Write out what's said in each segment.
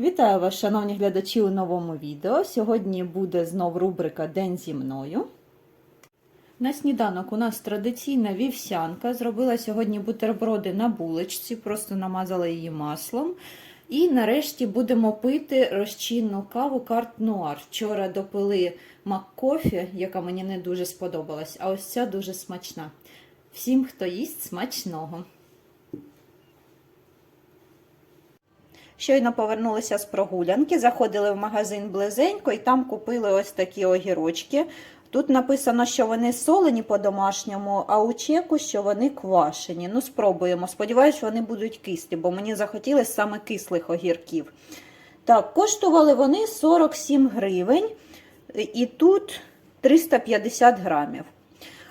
Вітаю вас, шановні глядачі, у новому відео. Сьогодні буде знов рубрика День зі мною. На сніданок у нас традиційна вівсянка. Зробила сьогодні бутерброди на булочці, просто намазала її маслом. І нарешті будемо пити розчинну каву карт Нуар. Вчора допили маккофі, яка мені не дуже сподобалась, а ось ця дуже смачна. Всім, хто їсть, смачного! Щойно повернулися з прогулянки, заходили в магазин близенько і там купили ось такі огірочки. Тут написано, що вони солені по-домашньому, а у чеку, що вони квашені. Ну, спробуємо. Сподіваюсь, вони будуть кислі, бо мені захотілося саме кислих огірків. Так, коштували вони 47 гривень, і тут 350 грамів.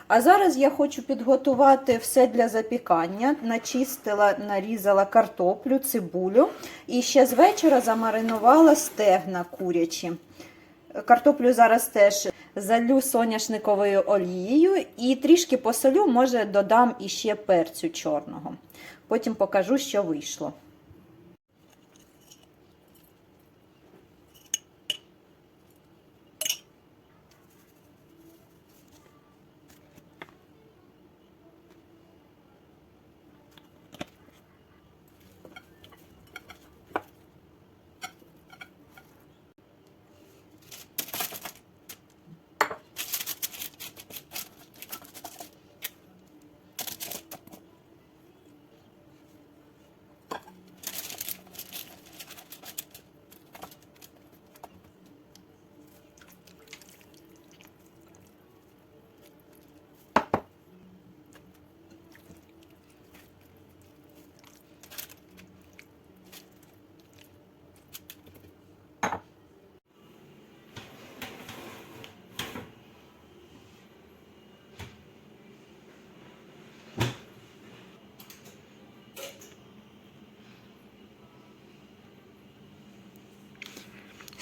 А зараз я хочу підготувати все для запікання. Начистила, нарізала картоплю, цибулю і ще з вечора замаринувала стегна курячі. Картоплю зараз теж залю соняшниковою олією і трішки посолю, може додам іще перцю чорного. Потім покажу, що вийшло.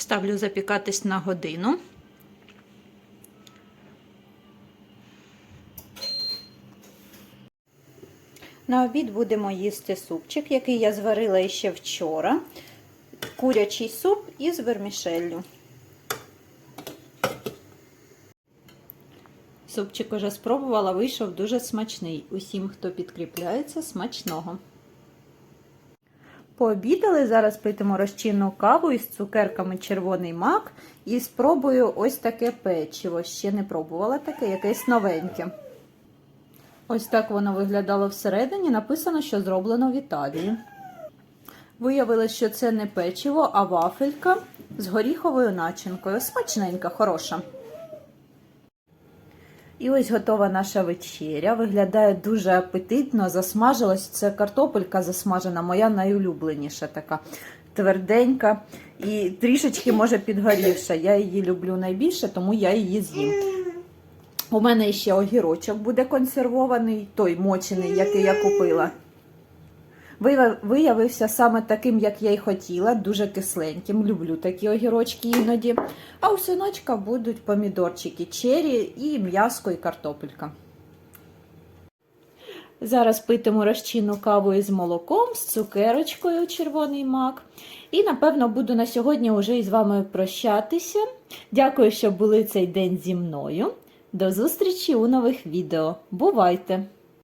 Ставлю запікатись на годину. На обід будемо їсти супчик, який я зварила ще вчора. Курячий суп із вермішеллю. Супчик уже спробувала, вийшов дуже смачний. Усім, хто підкріпляється, смачного. Пообідали, зараз питимо розчинну каву із цукерками червоний мак і спробую ось таке печиво. Ще не пробувала таке, якесь новеньке. Ось так воно виглядало всередині. Написано, що зроблено в Італії. Виявилось, що це не печиво, а вафелька з горіховою начинкою. Смачненька, хороша. І ось готова наша вечеря. Виглядає дуже апетитно, засмажилась. Це картопелька засмажена, моя найулюбленіша така тверденька і трішечки, може, підгорівша. Я її люблю найбільше, тому я її з'їм. У мене ще огірочок буде консервований, той мочений, який я купила. Виявився саме таким, як я й хотіла, дуже кисленьким. Люблю такі огірочки іноді. А у синочка будуть помідорчики, чері і м'яско і картопелька. Зараз питиму розчинну каву із молоком, з цукерочкою червоний мак. І, напевно, буду на сьогодні вже із вами прощатися. Дякую, що були цей день зі мною. До зустрічі у нових відео. Бувайте!